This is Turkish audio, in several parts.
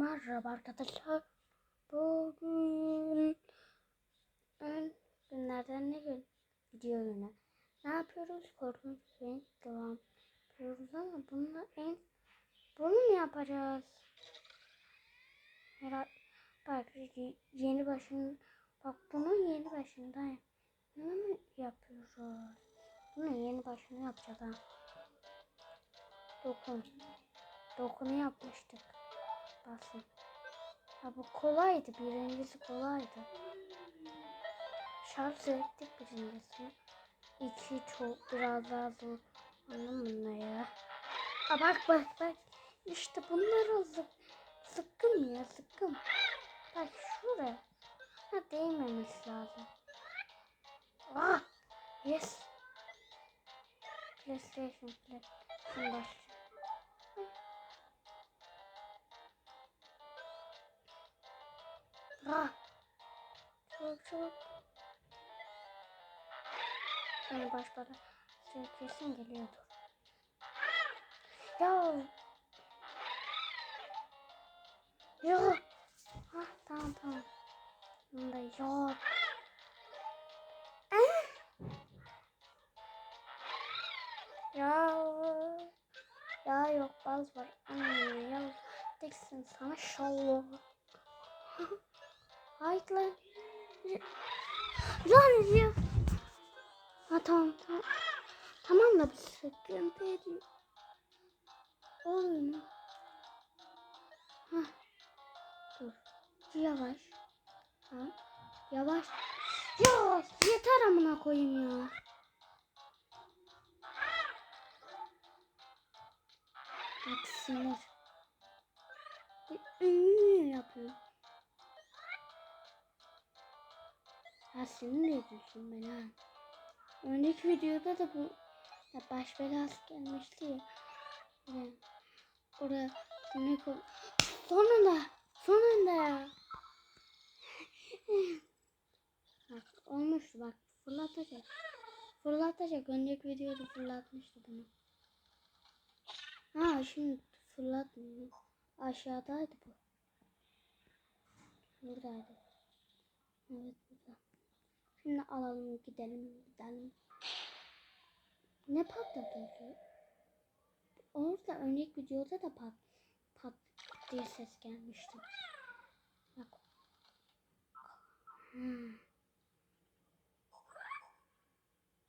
Merhaba arkadaşlar. Bugün ön günlerden ne gün? Video günü. Ne yapıyoruz? Korkunç renk devam yapıyoruz ama bununla en bunu mu yapacağız? Herhalde bak yeni başın bak bunun yeni başında bunu mu yapıyoruz? Bunu yeni başını yapacağız ha. Dokun. Dokunu yapmıştık. Basın. Ha bu kolaydı. Birincisi kolaydı. Şarj ettik birincisini. İki çok biraz daha zor. Anladın mı ya? Ha bak bak bak. İşte bunlar zık, zıkkım ya zıkkım. Bak şuraya. Ha değmemesi lazım. Ah! Yes. PlayStation PlayStation başlıyor. Ah! Çok çok. Yani baş bana şey kesin geliyordur. Ya. Yok. Ah tamam tamam. Bunda yok. Ah! Ya. Ya yok baz var. Anne ya. Diksin sana şallah. Haydi lan. Lan ya. Ha tamam tamam. Tamam da bir sıkıntı ediyor. Oluyor mu? Ha. Dur. Yavaş. Ha. Yavaş. Yavaş. Yeter amına koyayım ya. Bak sinir. Ünlü yapıyor. Ha senin diyorsun ben ha? Önceki videoda da bu ya baş belası gelmişti ya. Yani oraya ne koy... Sonunda! Sonunda ya! bak olmuştu bak fırlatacak. Fırlatacak. Önceki videoda fırlatmıştı bunu. Ha şimdi fırlatmıyor. Aşağıdaydı bu. Buradaydı. Evet. Şimdi alalım gidelim gidelim. Ne patladı? Orada önceki videoda da pat pat diye ses gelmişti. Bak. Hmm.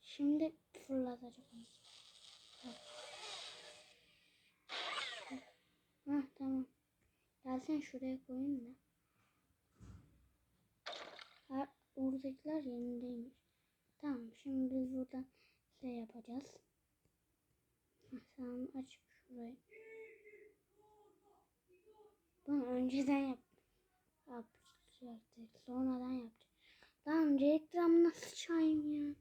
Şimdi. Bak. Hah tamam. Gelsen şuraya koyayım da. Ha, oradakiler yerindeymiş. Tamam şimdi biz buradan şey yapacağız. Tamam aç şurayı. Bunu önceden yap yapacaktık. Sonradan yapacağız. Tamam reklam nasıl çayım ya?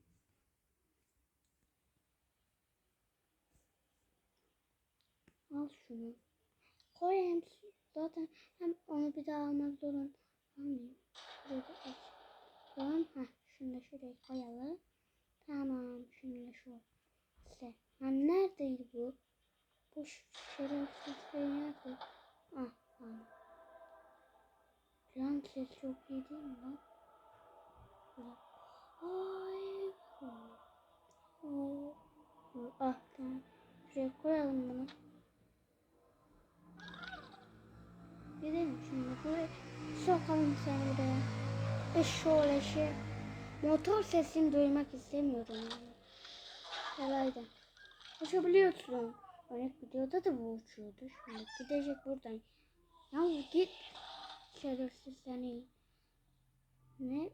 Al şunu. Koy hem zaten hem onu bir daha almak zorunda kalmayayım. Heh, şunu da şuraya koyalım. Tamam. Şunu da şu. İşte. Lan neredeydi bu? Bu şerefsiz şey nerede? Ah tamam. Can ses çok iyi değil mi lan? Ay. Ah tamam. Şuraya koyalım bunu. Gidelim şimdi buraya. Sokalım seni buraya. E şöyle şey. Motor sesini duymak istemiyorum yani. Herhalde. Uçabiliyorsun. Örnek videoda da bu uçuyordu. Şimdi gidecek buradan. Ya git. Şerefsiz seni. Ne?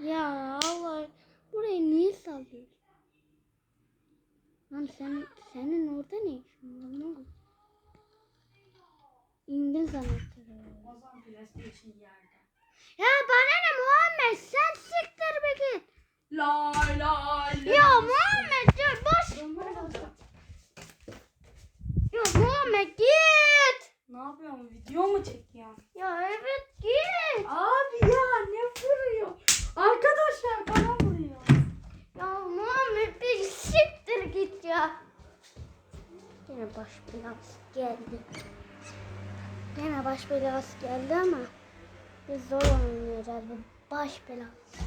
Ya Allah. Burayı niye sallıyorsun? Lan sen, senin orada ne işin var? Ne? İndin zannettim. Ya bana ne Muhammed sen siktir bir git. Lay lay lay. Ya Muhammed dur boş. Ya Muhammed git. Ne yapıyorsun? Video mu çekiyorsun? Ya evet git. Abi ya ne vuruyor? Arkadaşlar bana vuruyor. Ya Muhammed bir siktir git ya. Yine baş belası geldi. Yine baş belası geldi ama biz zor oynayacağız bu baş belası.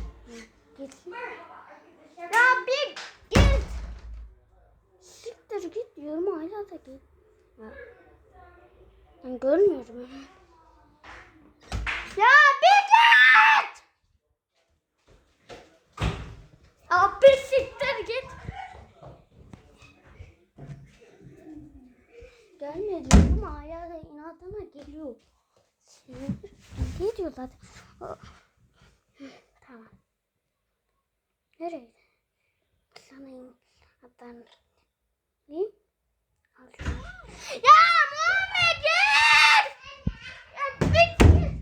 Ya bir git. Siktir git diyorum hala da git. Ben görmüyorum. Ya bir git. Ya bir siktir git. Gelme diyorum ama hala da inadına geliyor. Sinir. Ne diyor zaten? Hı, Tamam. Nereye? Sana in. Hatta ne? Ya Muhammed git! Ya bir git!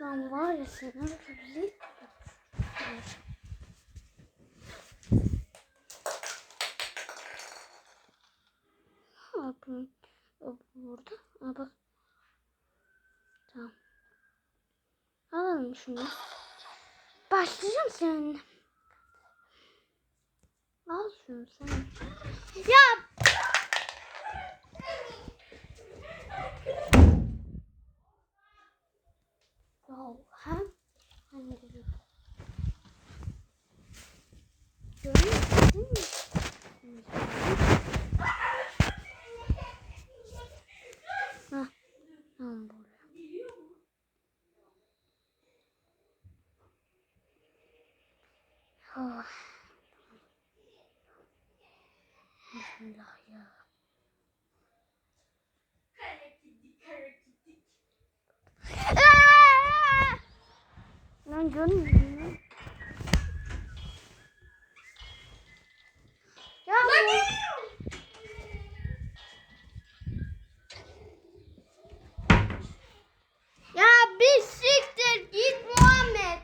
Lan var ya sen öyle Ne yapıyorsun? O burada. Aa bak. Tamam. Alalım şunu. Başlayacağım seninle. Al şunu sen. Ya! Wow, ha? Hani geliyor. Görmüyorsun değil mi? Ha, tamam böyle. Oh. Bismillah ya. Lan görmüyorum. Ya bu- Ya bir siktir git Muhammed.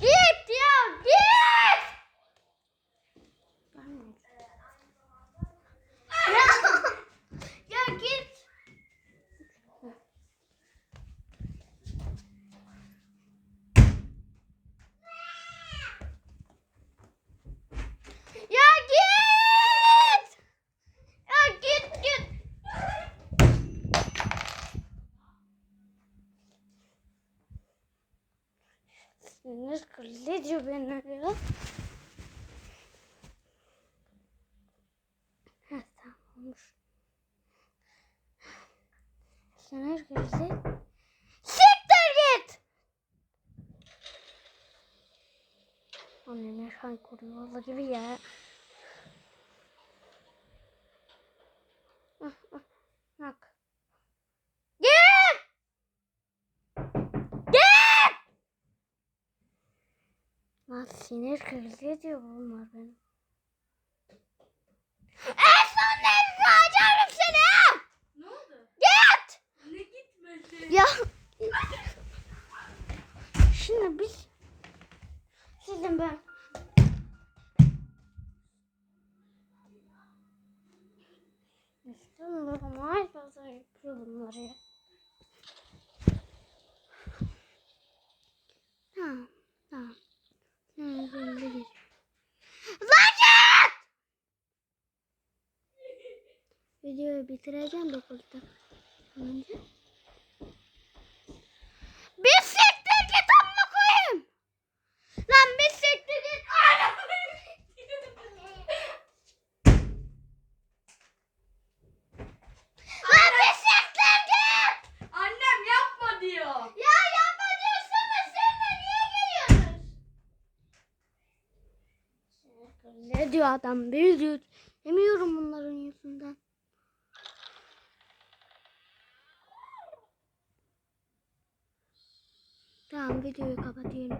Git ya git. Ya, ya git. Ya git. Ya git git. Krizi ediyor beni ya. Ha tamam olmuş. Sinir krizi. Siktir git. Annem yaşan kuruyor valla gibi ya. Ah, ah, Bak. Git! Git! Sinir krizi ediyor bunlar benim. En son ne yapacağım seni? Ne oldu? Git! Ne gitmesi? Ya. Şimdi biz sizin ben İstemiyorum. Ay fazla yapıyor bunları ya. Tamam. Tamam. Tamam. Tamam. Tamam. Lan Videoyu bitireceğim de burada. Önce. Bir siktir git amma koyayım. Lan bir siktir git. Lan bir siktir git. Annem yapma diyor. Ya yapma diyorsun da seninle niye geliyorsunuz? Ne diyor adam? Bir diyor. Bunların yüzünden. Tamam videoyu kapatıyorum.